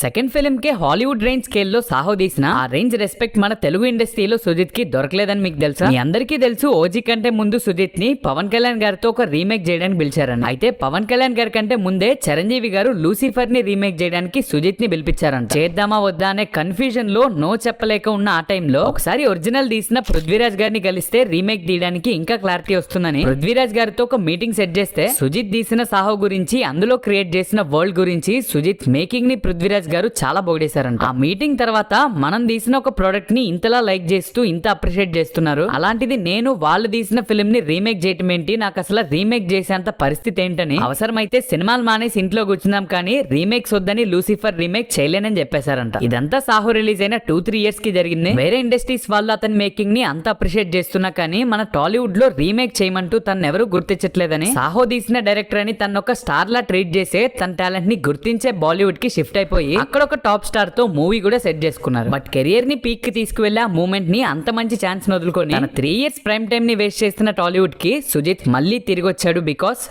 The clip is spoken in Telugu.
సెకండ్ ఫిల్మ్కి హాలీవుడ్ రేంజ్ స్కేల్లో సాహో తీసిన ఆ రేంజ్ రెస్పెక్ట్ మన తెలుగు ఇండస్ట్రీలో సుజిత్కి దొరకలేదని మీకు తెలుసా? మీ అందరికీ తెలుసు ఓజీ కంటే ముందు సుజిత్ని పవన్ కళ్యాణ్ గారితో ఒక రీమేక్ చేయడానికి పిలిచారని. అయితే పవన్ కళ్యాణ్ గారి కంటే ముందే చిరంజీవి గారు లూసిఫర్ని రీమేక్ చేయడానికి సుజిత్ని పిలిపించారంట. చేద్దామా వద్దా అనే కన్ఫ్యూజన్లో నో చెప్పలేక ఉన్న ఆ టైంలో ఒకసారి ఒరిజినల్ తీసిన పృథ్వీరాజ్ గారిని కలిస్తే రీమేక్ తీయడానికి ఇంకా క్లారిటీ వస్తుందని పృథ్వీరాజ్ గారితో ఒక మీటింగ్ సెట్ చేస్తే సుజిత్ తీసిన సాహో గురించి అందులో క్రియేట్ చేసిన వరల్డ్ గురించి సుజిత్ మేకింగ్ని పృథ్వీరాజ్ గారు చాలా పొగిడేశారంట ఆ మీటింగ్ తర్వాత మనం తీసిన ఒక ప్రోడక్ట్ని ఇంతలా లైక్ చేస్తూ ఇంత అప్రిషియేట్ చేస్తున్నారు. అలాంటిది నేను వాళ్ళు తీసిన ఫిల్మ్ని రీమేక్ చేయటం ఏంటి? నాకు అసలు రీమేక్ చేసేంత పరిస్థితి ఏంటని. అవసరమైతే సినిమాలు మానేసి ఇంట్లో కూర్చున్నాం కానీ రీమేక్స్ వద్దని లూసిఫర్ రీమేక్ చేయలేనని చెప్పేశారంట. ఇదంతా సాహో రిలీజ్ అయిన టూ త్రీ ఇయర్స్కి జరిగింది. వేరే ఇండస్ట్రీస్ వాళ్ళు అతని మేకింగ్ని అంత అప్రిషియేట్ చేస్తున్నా కానీ మన టాలీవుడ్లో రీమేక్ చేయమంటూ తను ఎవరు గుర్తించట్లేదని. సాహో తీసిన డైరెక్టర్ అని తన ఒక స్టార్ లా ట్రీట్ చేసే తన టాలెంట్ని గుర్తించే బాలీవుడ్కి షిఫ్ట్ అయిపోయి అక్కడ ఒక టాప్ స్టార్తో మూవీ కూడా సెట్ చేసుకున్నారు. బట్ కెరియర్ని పీక్కి తీసుకువెళ్ళే ఆ మూమెంట్ని అంత మంచి ఛాన్స్ వదులుకొని తన త్రీ ఇయర్స్ ప్రైమ్ టైమ్ని వేస్ట్ చేస్తున్న టాలీవుడ్కి సుజిత్ మళ్ళీ తిరిగి వచ్చాడు బికాస్